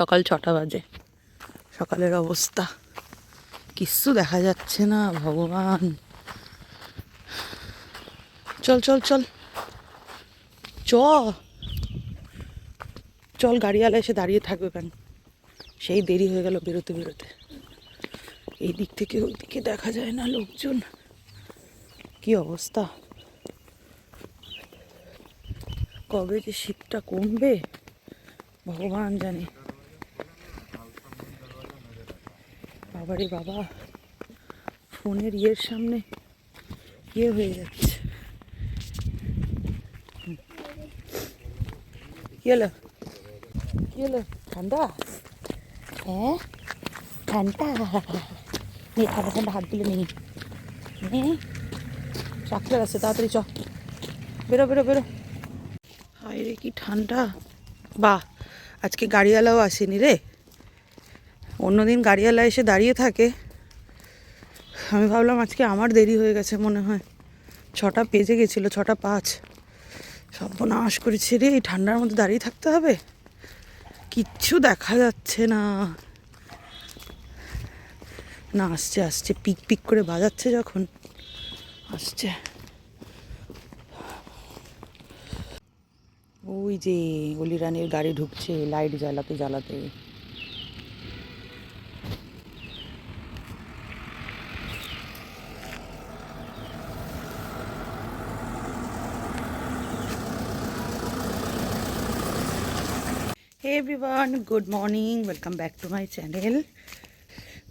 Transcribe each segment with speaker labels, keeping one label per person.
Speaker 1: সকাল ছটা বাজে। সকালের অবস্থা। কিচ্ছু দেখা যাচ্ছে না, ভগবান। চল চল চল। চ। চল, গাড়িওয়ালা এসে দাঁড়িয়ে থাকবে কেন? সেই দেরি হয়ে গেল বেরোতে বেরোতে। এই দিক থেকে ওই দিকে দেখা যায় না লোকজন। কি অবস্থা? কবে যে শীতটা কমবে, ভগবান জানে। বাবারে বাবা। ফোনের ইয়ের সামনে ইয়ে হয়ে যাচ্ছে। কি হলো? ঠান্ডা? হ্যাঁ? ঠান্ডা? নিয়ে ঠান্ডা ঠান্ডা হাত দিলে নেই। নে। রাখতে আছে, তাড়াতাড়ি চ। বেরো বেরো বেরো। হায় রে, কি ঠান্ডা। বাহ, আজকে গাড়িওয়ালাও আসেনি রে। অন্যদিন গাড়িওয়ালা এসে দাঁড়িয়ে থাকে। আমি ভাবলাম আজকে আমার দেরি হয়ে গেছে মনে হয়। ছটা পেজে গেছিল, ছটা পাঁচ। সর্বনাশ করেছে রে, এই ঠান্ডার মধ্যে দাঁড়িয়ে থাকতে হবে? কিচ্ছু দেখা যাচ্ছে না। না, আসছে আসছে, পিক পিক করে বাজাচ্ছে যখন। আসছে। ওই যে অলিরানের গাড়ি ঢুকছে, লাইট জ্বালাতে জ্বালাতে। Everyone good morning welcome back to my channel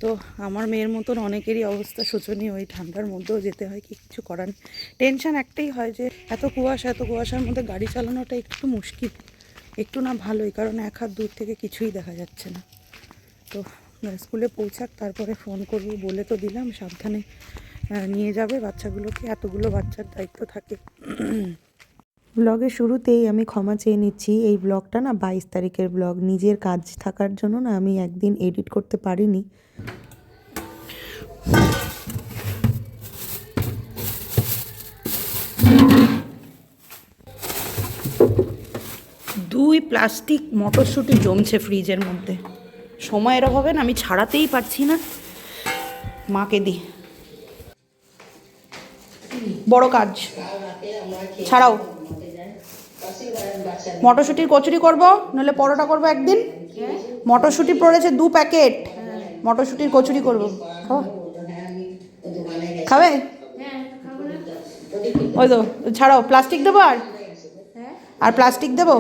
Speaker 1: তো আমার মেয়ের মতন অনেকেরই অবস্থা শোচনীয় ওই ঠান্ডার মধ্যেও যেতে হয়, কি কিছু করার। টেনশন একটাই হয় যে, এত কুয়াশা, এত কুয়াশার মধ্যে গাড়ি চালানোটা একটু মুশকিল, একটু না ভালোই, কারণ এক হাত দূর থেকে কিছুই দেখা যাচ্ছে না। তো স্কুলে পৌঁছাক, তারপরে ফোন করব বলে তো দিলাম, সাবধানে নিয়ে যাবে বাচ্চাগুলোকে, এতগুলো বাচ্চার দায়িত্ব থাকে। ব্লগের শুরুতেই আমি ক্ষমা চেয়ে নিচ্ছি। এই ব্লগটা না বাইশ তারিখের ব্লগ। নিজের কাজ থাকার জন্য না আমি একদিন এডিট করতে পারিনি। দুই প্লাস্টিক মটরশুঁটি জমছে ফ্রিজের মধ্যে। সময়ের অভাবে না আমি ছাড়াতেই পারছি না। মাকে দি। বড় কাজ। ছাড়াও। মটরশুঁটির কচুরি করব? নাহলে পরোটা করব একদিন? মটরশুঁটি পড়েছে দু প্যাকেট। মটরশুঁটির কচুরি করব। খাবে? ওই তো ছাড়াও প্লাস্টিক দেবো আর? আর প্লাস্টিক দেবো?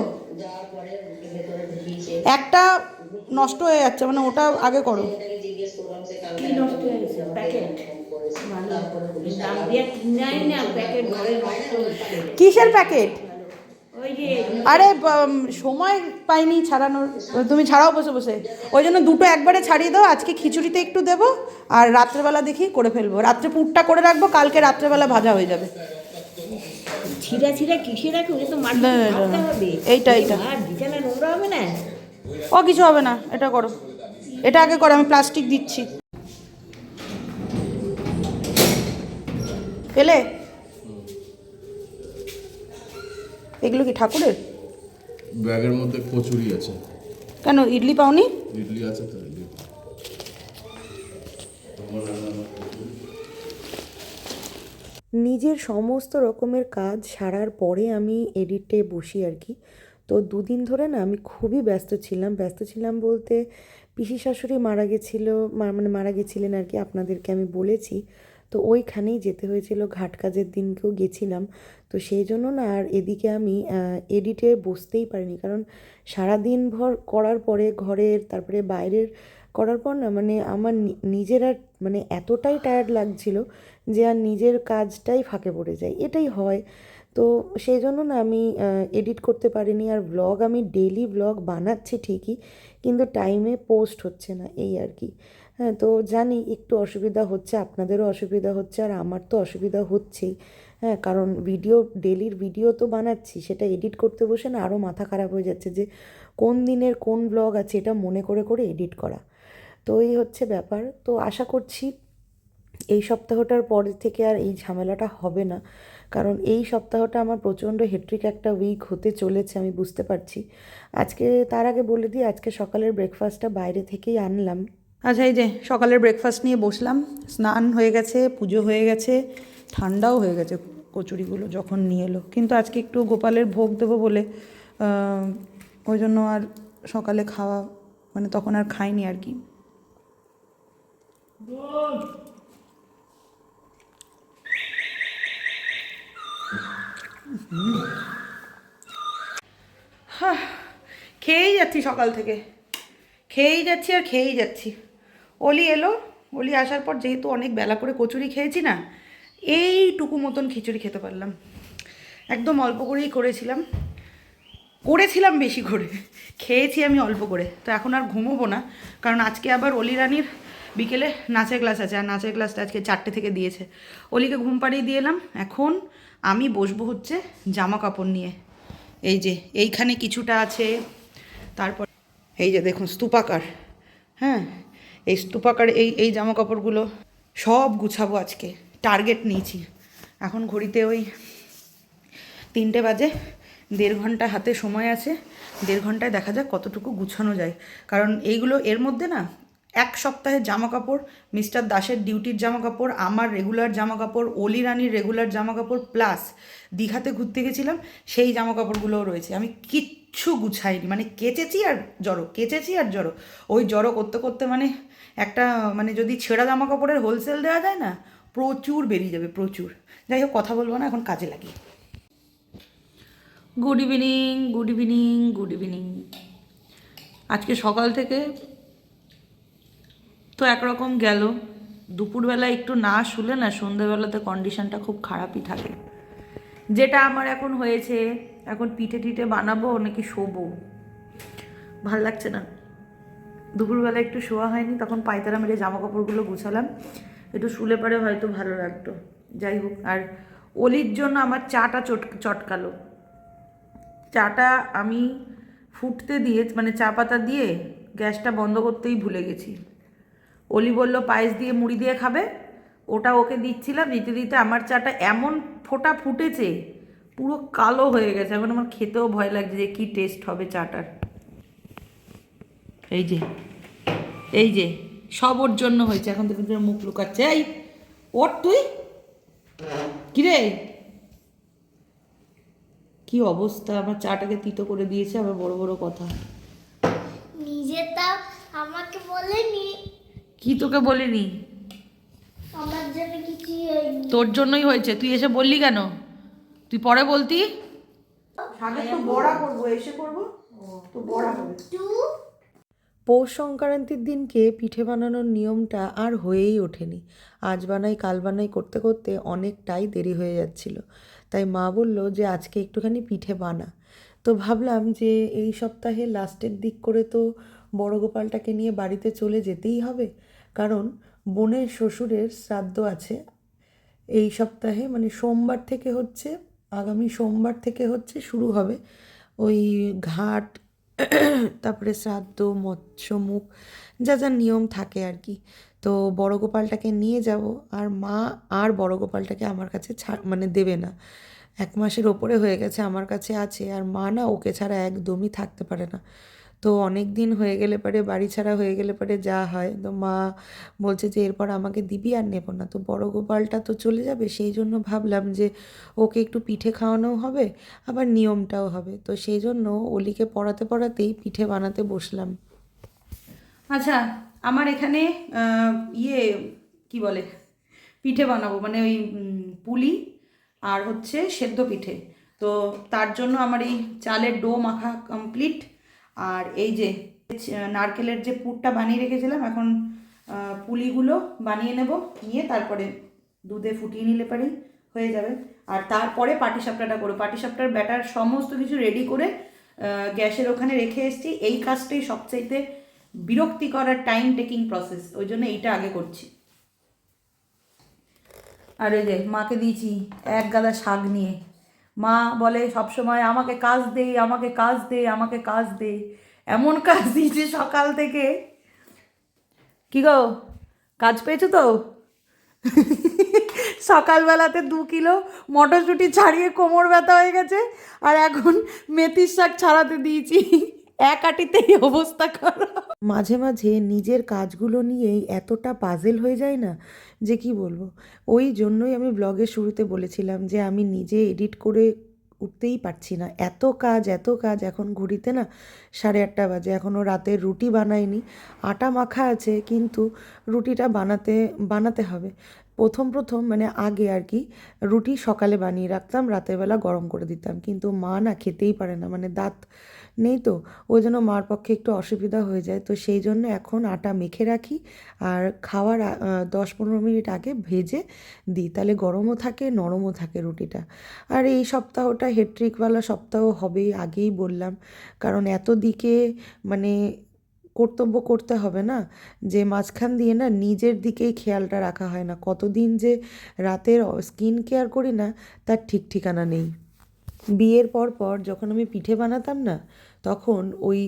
Speaker 1: একটা নষ্ট হয়ে যাচ্ছে মানে ওটা আগে করো।
Speaker 2: মানে
Speaker 1: কিসের প্যাকেট? আরে সময় পাইনি ছাড়ানোর। তুমি ছাড়াও বসে বসে। ওই জন্য দুটো একবারে ছাড়িয়ে দাও আজকে খিচুড়িতে একটু দেবো আর রাত্রেবেলা দেখি করে ফেলব। রাত্রে পুরটা করে রাখব কালকে রাত্রেবেলা ভাজা হয়ে যাবে।
Speaker 2: ছিঁড়া ছিঁড়া কিসে রাখি? তো
Speaker 1: এইটা, এইটা।
Speaker 2: নোংরা হবে না?
Speaker 1: ও কিছু হবে না এটা করো। এটা আগে করো আমি প্লাস্টিক দিচ্ছি। পেলে এগুলো কি ঠাকুরের?
Speaker 3: ব্যাগের মধ্যে কচুরি আছে।
Speaker 1: কেন ইডলি পাওনি?
Speaker 3: ইডলি আছে তো ইডলি
Speaker 4: নিজের সমস্ত রকমের কাজ সারার পরে আমি এডিটে বসি আর কি। তো দুদিন ধরে না আমি খুবই ব্যস্ত ছিলাম। ব্যস্ত ছিলাম বলতে পিসি শাশুড়ি মারা গেছিল মা- মানে মারা গেছিলেন আর কি আপনাদেরকে আমি বলেছি। তো ওইখানেই যেতে হয়েছিল, ঘাট কাজের দিনকেও গেছিলাম। তো সেই জন্য না আর এদিকে আমি এডিটে বসতেই পারিনি। কারণ সারাদিন ভর করার পরে ঘরের, তারপরে বাইরের করার পর না মানে আমার নিজের আর মানে এতটাই টায়ার্ড লাগছিল যে আর নিজের কাজটাই ফাঁকে পড়ে যায়। এটাই হয়। তো সেই জন্য না আমি এডিট করতে পারিনি। আর ব্লগ আমি ডেলি ব্লগ বানাচ্ছি ঠিকই, কিন্তু টাইমে পোস্ট হচ্ছে না, এই আর কি। হ্যাঁ তো জানি একটু অসুবিধা হচ্ছে, আপনাদেরও অসুবিধা হচ্ছে আর আমার তো অসুবিধা হচ্ছেই। হ্যাঁ কারণ ভিডিও, ডেলির ভিডিও তো বানাচ্ছি, সেটা এডিট করতে বসে না আরও মাথা খারাপ হয়ে যাচ্ছে যে কোন দিনের কোন ব্লগ আছে এটা মনে করে করে এডিট করা। তো এই হচ্ছে ব্যাপার। তো আশা করছি এই সপ্তাহটার পর থেকে আর এই ঝামেলাটা হবে না, কারণ এই সপ্তাহটা আমার প্রচণ্ড হেট্রিক একটা উইক হতে চলেছে, আমি বুঝতে পারছি। আজকে, তার আগে বলে দিই, আজকে সকালের ব্রেকফাস্টটা বাইরে থেকেই আনলাম।
Speaker 1: আচ্ছা এই যে সকালের ব্রেকফাস্ট নিয়ে বসলাম, স্নান হয়ে গেছে, পুজো হয়ে গেছে, ঠান্ডাও হয়ে গেছে, কচুরিগুলো যখন নিয়ে এলো। কিন্তু আজকে একটু গোপালের ভোগ দেবো বলে ওই জন্য আর সকালে খাওয়া মানে তখন আর খাইনি আর কি। খেয়েই যাচ্ছি সকাল থেকে। খেয়েই যাচ্ছি আর খেয়েই যাচ্ছি। অলি এলো, অলি আসার পর যেহেতু অনেক বেলা করে কচুরি খেয়েছি না, এইটুকু মতন খিচুড়ি খেতে পারলাম। একদম অল্প করেই করেছিলাম। করেছিলাম বেশি করে। খেয়েছি আমি অল্প করে। তো এখন আর ঘুমোবো না, কারণ আজকে আবার অলি রানির বিকেলে নাচের ক্লাস আছে, আর নাচের ক্লাসটা আজকে চারটে থেকে দিয়েছে। অলিকে ঘুম পাড়িয়ে দিয়ে এলাম। এখন আমি বসবো হচ্ছে জামা কাপড় নিয়ে। এই যে, এইখানে কিছুটা আছে, তারপর এই যে দেখুন, স্তূপাকার। হ্যাঁ এই স্তূপাকার, এই এই জামা কাপড়গুলো সব গুছাবো আজকে। টার্গেট নিয়েছি। এখন ঘড়িতে ওই তিনটে বাজে, দেড় ঘণ্টা হাতে সময় আছে, দেড় ঘন্টায় দেখা যাক কতটুকু গুছানো যায়। কারণ এইগুলো এর মধ্যে না, এক সপ্তাহের জামা কাপড় মিস্টার দাসের ডিউটির জামা কাপড় আমার রেগুলার জামা কাপড় অলি রানির রেগুলার জামা কাপড় প্লাস দীঘাতে ঘুরতে গেছিলাম, সেই জামা কাপড়গুলোও রয়েছে। আমি কিচ্ছু গুছাইনি। মানে কেচেছি আর জড়ো, কেচেছি আর জড়ো। ওই জড়ো করতে করতে মানে একটা মানে যদি ছেঁড়া জামা কাপড়ের হোলসেল দেওয়া যায় না, প্রচুর বেরিয়ে যাবে, প্রচুর। যাই হোক, কথা বলব না, এখন কাজে লাগি good evening good evening good evening আজকে সকাল থেকে তো একরকম গেল। দুপুরবেলা একটু না শুলে না, সন্ধ্যেবেলাতে কন্ডিশনটা খুব খারাপই থাকে। যেটা আমার এখন হয়েছে এখন পিঠে টিঠে বানাবো নাকি শোবো? ভালো লাগছে না। দুপুরবেলা একটু শোয়া হয়নি, তখন পায়তারা মেরে জামা কাপড়গুলো গুছালাম। একটু শুলে পরে হয়তো ভালো লাগতো। যাই হোক, আর অলির জন্য আমার চাটা চট, চটকালো। চাটা আমি ফুটতে দিয়ে মানে চা পাতা দিয়ে গ্যাসটা বন্ধ করতেই ভুলে গেছি। অলি বলল, পায়েস দিয়ে মুড়ি দিয়ে খাবে? ওটা ওকে দিচ্ছিলাম, দিতে দিতে আমার চাটা এমন ফোটা ফুটেছে পুরো কালো হয়ে গেছে। এখন আমার খেতেও ভয় লাগছে যে কী টেস্ট হবে চাটার। এই যে এই যে সব ওর জন্য হয়েছে। এখন দেখুন মুখ লুকাচ্ছে। এই ওর তুই? কিরে? কি অবস্থা? আমার চাটাকে তিতো করে দিয়েছে আবার বড় বড় কথা।
Speaker 5: নিজে তা আমাকে বলেনি।
Speaker 1: কি তোকে বলিনি?
Speaker 5: আমার জন্য কিছু
Speaker 1: তোর জন্যই হয়েছে। তুই এসে বললি কেন? তুই পরে বলতি। আগে তো বড়া করব এসে করব তো বড়া হবে।
Speaker 4: পৌষ সংক্রান্তির দিনকে পিঠে বানানোর নিয়মটা আর হয়েই ওঠেনি। আজ বানাই কাল বানাই করতে করতে অনেকটাই দেরি হয়ে যাচ্ছিল। তাই মা বলল যে আজকে একটুখানি পিঠে বানা। তো ভাবলাম যে এই সপ্তাহে লাস্টের দিক করে তো বড় গোপালটাকে নিয়ে বাড়িতে চলে যেতেই হবে। কারণ বোনের শ্বশুরের শ্রাদ্ধ আছে। এই সপ্তাহে মানে সোমবার থেকে হচ্ছে আগামী সোমবার থেকে হচ্ছে শুরু হবে। ওই ঘাট, তারপরে শ্রাদ্ধ, মৎস্যমুখ, যা যা নিয়ম থাকে আর কি। তো বড় গোপালটাকে নিয়ে যাব আর মা আর বড় গোপালটাকে আমার কাছে ছাড় মানে দেবে না। এক মাসের ওপরে হয়ে গেছে, আমার কাছে আছে। আর মা না, ওকে ছাড়া একদমই থাকতে পারে না। তো অনেক দিন হয়ে গেলে পরে, বাড়ি ছাড়া হয়ে গেলে পরে যা হয়। তো মা বলছে যে, এরপর আমাকে দিবি আর নেব না। তো বড় গোপালটা তো চলে যাবে, সেই জন্য ভাবলাম যে, ওকে একটু পিঠে খাওয়ানোও হবে, আবার নিয়মটাও হবে। তো সেই জন্য অলিকে পড়াতে পড়াতেই পিঠে বানাতে বসলাম।
Speaker 1: আচ্ছা আমার এখানে ইয়ে কি বলে? পিঠে বানাবো মানে ওই পুলি আর হচ্ছে সেদ্ধ পিঠে। তো তার জন্য আমার এই চালের ডো মাখা কমপ্লিট আর এই যে, নারকেলের যে পুরটা বানিয়ে রেখেছিলাম, এখন পুলিগুলো বানিয়ে নেব, নিয়ে তারপরে দুধে ফুটিয়ে নিলে পারেই হয়ে যাবে। আর তারপরে পাটিসাপটাটা করো পাটিসাপটার ব্যাটার সমস্ত কিছু রেডি করে গ্যাসের ওখানে রেখে এসেছি। এই কাজটাই সবচাইতে বিরক্তিকর আর টাইম টেকিং প্রসেস, ওই জন্য এইটা আগে করছি। আর ওই যে, মাকে দিয়েছি এক গাদা শাক নিয়ে। মা বলে, সবসময় আমাকে কাজ দে, আমাকে কাজ দে, আমাকে কাজ দে। এমন কাজ দিয়েছে সকাল থেকে। কি গো, কাজ পেয়েছ তো? সকালবেলাতে দু কিলো মটরশুঁটি ছাড়িয়ে কোমর ব্যথা হয়ে গেছে, আর এখন মেথির শাক ছাড়াতে দিয়েছি। এক আটিতেই অবস্থা খারাপ।
Speaker 4: মাঝে মাঝে নিজের কাজগুলো নিয়েই এতটা পাজেল হয়ে যায় না যে কি বলব? ওই জন্যই আমি ব্লগের শুরুতে বলেছিলাম যে আমি নিজে এডিট করে উঠতেই পারছি না। এত কাজ এত কাজ এখন ঘড়িতে না সাড়ে আটটা বাজে। এখনও রাতে রুটি বানাইনি। আটা মাখা আছে কিন্তু রুটিটা বানাতে বানাতে হবে। প্রথম প্রথম মানে আগে আর কি রুটি সকালে বানিয়ে রাখতাম, রাতের বেলা গরম করে দিতাম। কিন্তু মা না খেতেই পারে না। মানে দাঁত নেই তো? ওই জন্য মার পক্ষে একটু অসুবিধা হয়ে যায়। তো সেই জন্য এখন আটা মেখে রাখি আর খাওয়ার দশ পনেরো মিনিট আগে ভেজে দিই। তাহলে গরমও থাকে, নরমও থাকে রুটিটা। আর এই সপ্তাহটা হেট্রিকওয়ালা সপ্তাহ হবেই, আগেই বললাম। কারণ এত দিকে মানে কর্তব্য করতে হবে না। যে মাঝখান দিয়ে না নিজের দিকেই খেয়ালটা রাখা হয় না। কতদিন যে রাতের স্কিন কেয়ার করি না, তার ঠিক ঠিকানা নেই। বিয়ের পর পর যখন আমি পিঠে বানাতাম না তখন ওই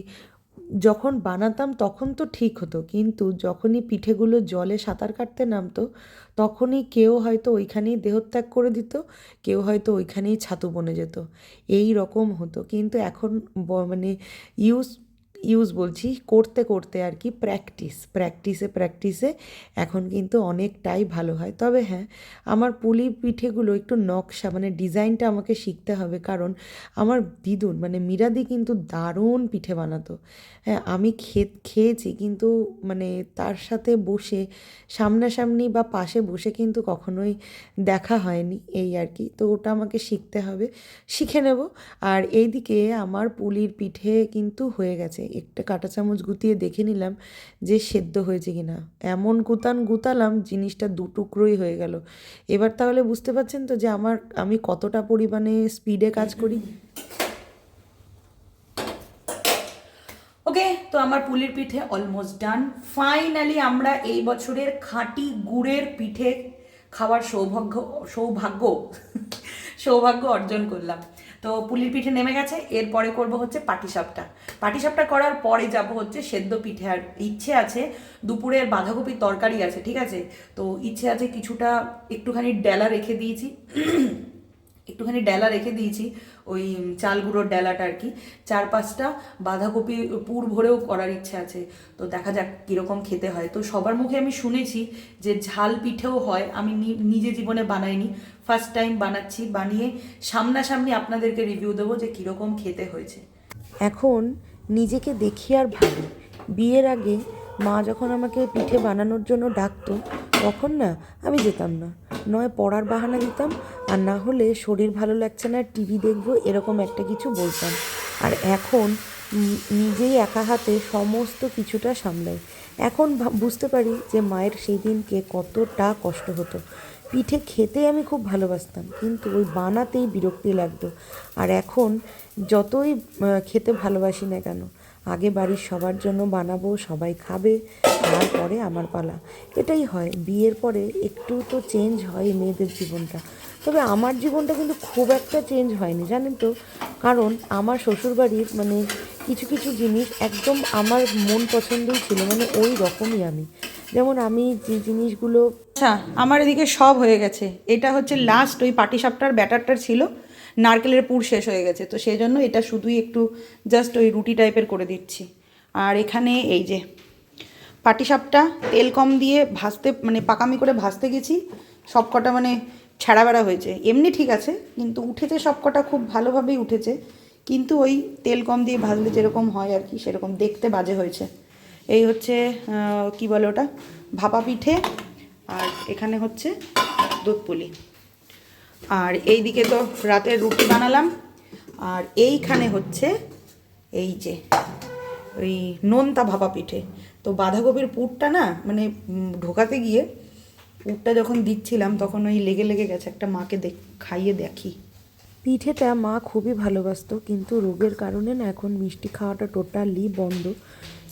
Speaker 4: যখন বানাতাম তখন তো ঠিক হতো, কিন্তু যখনই পিঠেগুলো জলে সাঁতার কাটতে নামতো, তখনই কেউ হয়তো ওইখানেই দেহত্যাগ করে দিত, কেউ হয়তো ওইখানেই ছাতু বনে যেত। এই রকম হতো। কিন্তু এখন মানে ইউজ ইউজ বলছি, করতে করতে আর কি প্র্যাকটিস প্র্যাকটিসে প্র্যাকটিসে এখন কিন্তু অনেকটাই ভালো হয়। তবে হ্যাঁ আমার পুলি পিঠেগুলো একটু নকশা মানে ডিজাইনটা আমাকে শিখতে হবে। কারণ আমার দিদুন মানে মিরাদি কিন্তু দারুণ পিঠে বানাতো। হ্যাঁ আমি খে, খেয়েছি কিন্তু মানে তার সাথে বসে, সামনাসামনি বা পাশে বসে কিন্তু কখনোই দেখা হয়নি এই আর কি। তো ওটা আমাকে শিখতে হবে, শিখে নেব। আর এইদিকে আমার পুলির পিঠে কিন্তু হয়ে গেছে। একটা কাঁটা চামচ গুতিয়ে দেখে নিলাম যে সেদ্ধ হয়েছে কিনা। এমন গুতান গুতালাম, জিনিসটা দু টুকরোই হয়ে গেল। এবার তাহলে বুঝতে পারছেন তো যে আমার, আমি কতটা পরিমাণে স্পিডে কাজ করি?
Speaker 1: ওকে তো আমার পুলির পিঠে অলমোস্ট ডান ফাইনালি আমরা এই বছরের খাঁটি গুড়ের পিঠে খাওয়ার সৌভাগ্য সৌভাগ্য সৌভাগ্য অর্জন করলাম। তো পুলির পিঠে নেমে গেছে, এরপরে করব হচ্ছে পাটিসাপটা। পাটিসাপটা করার পরে যাব হচ্ছে সেদ্ধ পিঠে, আর ইচ্ছে আছে দুপুরের বাঁধাকপির তরকারি আছে, ঠিক আছে? তো ইচ্ছে আছে কিছুটা একটুখানি ডেলা রেখে দিয়েছি, একটুখানি ডেলা রেখে দিয়েছি। ওই চাল গুঁড়োর ডেলাটা আর কি। চার পাঁচটা বাঁধাকপি পুর ভরেও করার ইচ্ছে আছে। তো দেখা যাক কীরকম খেতে হয়। তো সবার মুখে আমি শুনেছি যে ঝাল পিঠেও হয়। আমি নিজে জীবনে বানাইনি। ফার্স্ট টাইম বানাচ্ছি। বানিয়ে সামনাসামনি আপনাদেরকে রিভিউ দেবো যে কীরকম খেতে হয়েছে।
Speaker 4: এখন নিজেকে দেখি আর ভাবি। বিয়ের আগে মা যখন আমাকে পিঠে বানানোর জন্য ডাকতো, তখন না আমি যেতাম না। নয় পড়ার বাহানা দিতাম, আর না হলে শরীর ভালো লাগছে না, টিভি দেখব, এরকম একটা কিছু বলতাম। আর এখন নিজেই একা হাতে সমস্ত কিছুটা সামলাই। এখন বুঝতে পারি যে মায়ের সেই দিনকে কতটা কষ্ট হতো। পিঠে খেতে আমি খুব ভালোবাসতাম, কিন্তু ওই বানাতেই বিরক্তি লাগতো। আর এখন যতই খেতে ভালোবাসি না কেন আগে বাড়ির সবার জন্য বানাবো, সবাই খাবে, তারপরে আমার পালা। এটাই হয়। বিয়ের পরে একটু তো চেঞ্জ হয় মেয়েদের জীবনটা। তবে আমার জীবনটা কিন্তু খুব একটা চেঞ্জ হয়নি, জানেন তো? কারণ আমার শ্বশুরবাড়ির মানে কিছু কিছু জিনিস একদম আমার মন পছন্দই ছিল মানে ওই রকমই আমি। যেমন আমি যে জিনিসগুলো
Speaker 1: আচ্ছা আমার এদিকে সব হয়ে গেছে। এটা হচ্ছে লাস্ট ওই পাটিসাপটার ব্যাটারটার ছিল। নারকেলের পুর শেষ হয়ে গেছে। তো সেই জন্য এটা শুধুই একটু জাস্ট ওই রুটি টাইপের করে দিচ্ছি। আর এখানে এই যে পাটিসাপটা তেল কম দিয়ে ভাজতে মানে পাকামি করে ভাজতে গেছি সব কটা মানে বেড়া হয়েছে। এমনি ঠিক আছে, কিন্তু উঠেছে সব কটা খুব ভালোভাবেই উঠেছে। কিন্তু ওই তেল কম দিয়ে ভাজলে যেরকম হয় আর কি, সেরকম দেখতে বাজে হয়েছে। এই হচ্ছে কি বলে ওটা? ভাপা পিঠে, আর এখানে হচ্ছে দুধ পুলি আর এই দিকে তো রাতের রুটি বানালাম। আর এইখানে হচ্ছে এই যে ওই নোনতা ভাপা পিঠে। তো বাঁধাকপির পুরটা না মানে ঢোকাতে গিয়ে পুরটা যখন দিচ্ছিলাম তখন ওই লেগে লেগে গেছে। একটা মাকে দেখ খাইয়ে দেখি।
Speaker 4: পিঠেটা মা খুবই ভালোবাসতো কিন্তু রোগের কারণে না এখন মিষ্টি খাওয়াটা টোটালি বন্ধ।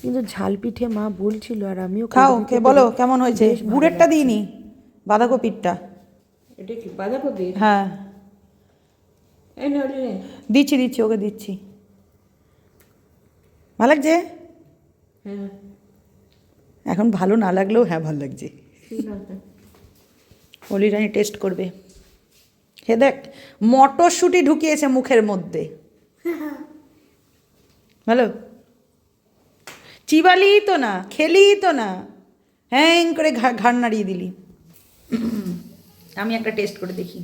Speaker 4: কিন্তু ঝাল পিঠে মা বলছিল আর আমিও
Speaker 1: খাও বলো কেমন হয়েছে? গুড়েরটা দিইনি বাঁধাকপিরটা?
Speaker 2: এটা কি বাঁধাকপি?
Speaker 1: হ্যাঁ।
Speaker 2: এই
Speaker 1: দিচ্ছি দিচ্ছি ওকে দিচ্ছি। ভালো লাগছে?
Speaker 2: হ্যাঁ।
Speaker 1: এখন ভালো না লাগলেও হ্যাঁ ভালো লাগছে।
Speaker 2: ঠিক আছে
Speaker 1: অলিরানি টেস্ট করবে। হে দেখ মটরশুঁটি ঢুকিয়েছে মুখের মধ্যে। ভালো? চিবালি তো না খেলি তো না। হ্যাং করে ঘাড় নাড়িয়ে দিলি। আমি একটা টেস্ট করে দেখি।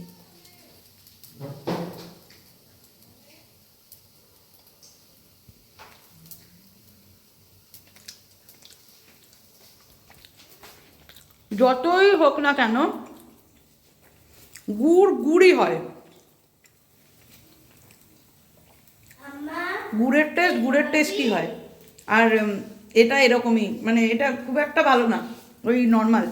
Speaker 1: যতই হোক না কেন গুড় গুড়ই হয়। গুড়ের টেস্ট গুড়ের টেস্টই হয়? আর এটা এরকমই মানে এটা খুব একটা ভালো না ওই নর্মাল